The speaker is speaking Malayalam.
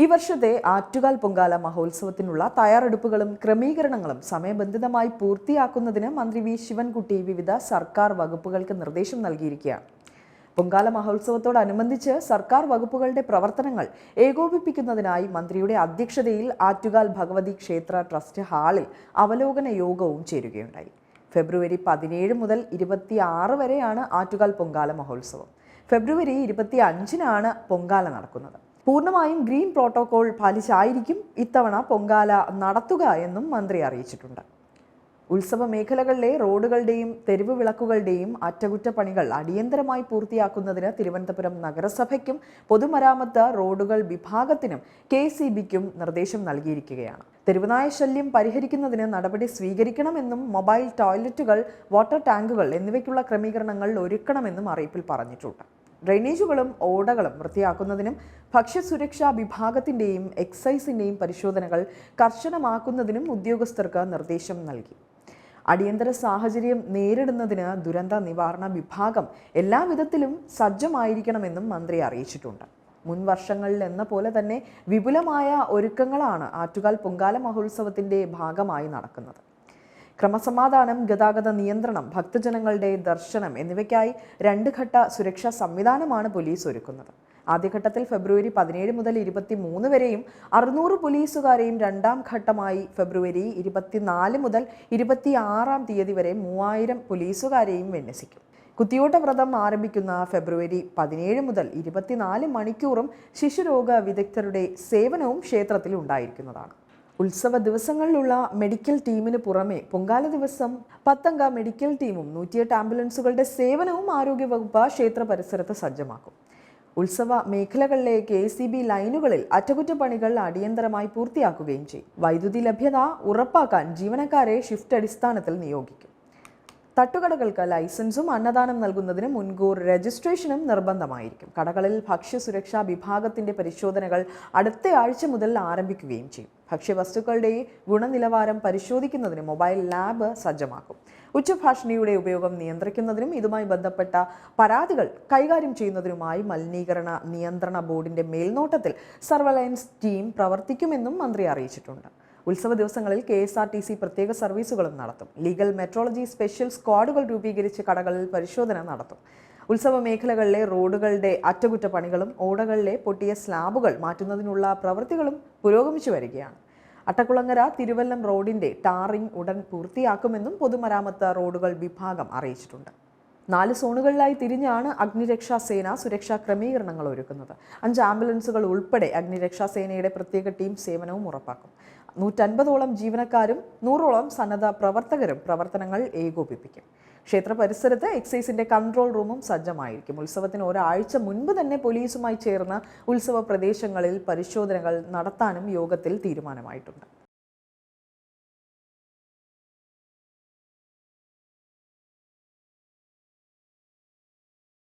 ഈ വർഷത്തെ ആറ്റുകാൽ പൊങ്കാല മഹോത്സവത്തിനുള്ള തയ്യാറെടുപ്പുകളും ക്രമീകരണങ്ങളും സമയബന്ധിതമായി പൂർത്തിയാക്കുന്നതിന് മന്ത്രി വി ശിവൻകുട്ടി വിവിധ സർക്കാർ വകുപ്പുകൾക്ക് നിർദ്ദേശം നൽകിയിരിക്കുകയാണ്. പൊങ്കാല മഹോത്സവത്തോടനുബന്ധിച്ച് സർക്കാർ വകുപ്പുകളുടെ പ്രവർത്തനങ്ങൾ ഏകോപിപ്പിക്കുന്നതിനായി മന്ത്രിയുടെ അധ്യക്ഷതയിൽ ആറ്റുകാൽ ഭഗവതി ക്ഷേത്ര ട്രസ്റ്റ് ഹാളിൽ അവലോകന യോഗവും ചേരുകയുണ്ടായി. ഫെബ്രുവരി പതിനേഴ് മുതൽ ഇരുപത്തിയാറ് വരെയാണ് ആറ്റുകാൽ പൊങ്കാല മഹോത്സവം. ഫെബ്രുവരി ഇരുപത്തി അഞ്ചിനാണ് പൊങ്കാല നടക്കുന്നത്. പൂർണമായും ഗ്രീൻ പ്രോട്ടോകോൾ പാലിച്ചായിരിക്കും ഇത്തവണ പൊങ്കാല നടത്തുക എന്നും മന്ത്രി അറിയിച്ചിട്ടുണ്ട്. ഉത്സവ മേഖലകളിലെ റോഡുകളുടെയും തെരുവ് വിളക്കുകളുടെയും അറ്റകുറ്റപ്പണികൾ അടിയന്തരമായി പൂർത്തിയാക്കുന്നതിന് തിരുവനന്തപുരം നഗരസഭയ്ക്കും പൊതുമരാമത്ത് റോഡുകൾ വിഭാഗത്തിനും കെ സി ബിക്കും നിർദ്ദേശം നൽകിയിരിക്കുകയാണ്. തെരുവുനായ ശല്യം പരിഹരിക്കുന്നതിന് നടപടി സ്വീകരിക്കണമെന്നും മൊബൈൽ ടോയ്ലറ്റുകൾ വാട്ടർ ടാങ്കുകൾ എന്നിവയ്ക്കുള്ള ക്രമീകരണങ്ങൾ ഒരുക്കണമെന്നും അറിയിപ്പിൽ പറഞ്ഞിട്ടുണ്ട്. ഡ്രെയിനേജുകളും ഓടകളും വൃത്തിയാക്കുന്നതിനും ഭക്ഷ്യസുരക്ഷാ വിഭാഗത്തിന്റെയും എക്സൈസിന്റെയും പരിശോധനകൾ കർശനമാക്കുന്നതിനും ഉദ്യോഗസ്ഥർക്ക് നിർദ്ദേശം നൽകി. അടിയന്തര സാഹചര്യം നേരിടുന്നതിന് ദുരന്ത നിവാരണ വിഭാഗം എല്ലാവിധത്തിലും സജ്ജമായിരിക്കണമെന്നും മന്ത്രി അറിയിച്ചിട്ടുണ്ട്. മുൻ വർഷങ്ങളിൽ എന്ന പോലെ തന്നെ വിപുലമായ ഒരുക്കങ്ങളാണ് ആറ്റുകാൽ പൊങ്കാല മഹോത്സവത്തിന്റെ ഭാഗമായി നടക്കുന്നത്. ക്രമസമാധാനം ഗതാഗത നിയന്ത്രണം ഭക്തജനങ്ങളുടെ ദർശനം എന്നിവയ്ക്കായി രണ്ട് ഘട്ട സുരക്ഷാ സംവിധാനമാണ് പോലീസ് ഒരുക്കുന്നത്. ആദ്യഘട്ടത്തിൽ ഫെബ്രുവരി പതിനേഴ് മുതൽ ഇരുപത്തി മൂന്ന് വരെയും അറുന്നൂറ് പോലീസുകാരെയും രണ്ടാം ഘട്ടമായി ഫെബ്രുവരി ഇരുപത്തിനാല് മുതൽ ഇരുപത്തി ആറാം തീയതി വരെ മൂവായിരം പോലീസുകാരെയും വിന്യസിക്കും. കുത്തിയോട്ട വ്രതം ആരംഭിക്കുന്ന ഫെബ്രുവരി പതിനേഴ് മുതൽ ഇരുപത്തിനാല് മണിക്കൂറും ശിശുരോഗ വിദഗ്ധരുടെ സേവനവും ക്ഷേത്രത്തിൽ ഉണ്ടായിരിക്കുന്നതാണ്. ഉത്സവ ദിവസങ്ങളിലുള്ള മെഡിക്കൽ ടീമിന് പുറമെ പൊങ്കാല ദിവസം പത്തംഗ മെഡിക്കൽ ടീമും നൂറ്റിയെട്ട് ആംബുലൻസുകളുടെ സേവനവും ആരോഗ്യവകുപ്പ് ക്ഷേത്ര പരിസരത്ത് സജ്ജമാക്കും. ഉത്സവ മേഖലകളിലെ കെ സി ബി ലൈനുകളിൽ അറ്റകുറ്റപ്പണികൾ അടിയന്തരമായി പൂർത്തിയാക്കുകയും ചെയ്യും. വൈദ്യുതി ലഭ്യത ഉറപ്പാക്കാൻ ജീവനക്കാരെ ഷിഫ്റ്റ് അടിസ്ഥാനത്തിൽ നിയോഗിക്കും. തട്ടുകടകൾക്ക് ലൈസൻസും അന്നദാനം നൽകുന്നതിന് മുൻകൂർ രജിസ്ട്രേഷനും നിർബന്ധമായിരിക്കും. കടകളിൽ ഭക്ഷ്യസുരക്ഷാ വിഭാഗത്തിന്റെ പരിശോധനകൾ അടുത്ത ആഴ്ച മുതൽ ആരംഭിക്കുകയും ചെയ്യും. ഭക്ഷ്യവസ്തുക്കളുടെ ഗുണനിലവാരം പരിശോധിക്കുന്നതിന് മൊബൈൽ ലാബ് സജ്ജമാക്കും. ഉച്ചഭാഷണിയുടെ ഉപയോഗം നിയന്ത്രിക്കുന്നതിനും ഇതുമായി ബന്ധപ്പെട്ട പരാതികൾ കൈകാര്യം ചെയ്യുന്നതിനുമായി മലിനീകരണ നിയന്ത്രണ ബോർഡിന്റെ മേൽനോട്ടത്തിൽ സർവലയൻസ് ടീം പ്രവർത്തിക്കുമെന്നും മന്ത്രി അറിയിച്ചിട്ടുണ്ട്. ഉത്സവ ദിവസങ്ങളിൽ K S R T C പ്രത്യേക സർവീസുകളും നടത്തും. ലീഗൽ മെട്രോളജി സ്പെഷ്യൽ സ്ക്വാഡുകൾ രൂപീകരിച്ച് കടകളിൽ പരിശോധന നടത്തും. ഉത്സവ മേഖലകളിലെ റോഡുകളുടെ അറ്റകുറ്റപ്പണികളും ഓടകളിലെ പൊട്ടിയ സ്ലാബുകൾ മാറ്റുന്നതിനുള്ള പ്രവൃത്തികളും പുരോഗമിച്ചു വരികയാണ്. അട്ടക്കുളങ്ങര തിരുവല്ലം റോഡിന്റെ ടാറിംഗ് ഉടൻ പൂർത്തിയാക്കുമെന്നും പൊതുമരാമത്ത് റോഡുകൾ വിഭാഗം അറിയിച്ചിട്ടുണ്ട്. നാല് സോണുകളിലായി തിരിഞ്ഞാണ് അഗ്നിരക്ഷാ സേന സുരക്ഷാ ക്രമീകരണങ്ങൾ ഒരുക്കുന്നത്. അഞ്ച് ആംബുലൻസുകൾ ഉൾപ്പെടെ അഗ്നിരക്ഷാ സേനയുടെ പ്രത്യേക ടീം സേവനവും ഉറപ്പാക്കും. നൂറ്റൻപതോളം ജീവനക്കാരും നൂറോളം സന്നദ്ധ പ്രവർത്തകരും പ്രവർത്തനങ്ങൾ ഏകോപിപ്പിക്കും. ക്ഷേത്ര പരിസരത്ത് എക്സൈസിന്റെ കൺട്രോൾ റൂമും സജ്ജമായിരിക്കും. ഉത്സവത്തിന് ഒരാഴ്ച മുൻപ് തന്നെ പോലീസുമായി ചേർന്ന് ഉത്സവ പ്രദേശങ്ങളിൽ പരിശോധനകൾ നടത്താനും യോഗത്തിൽ തീരുമാനമായിട്ടുണ്ട്.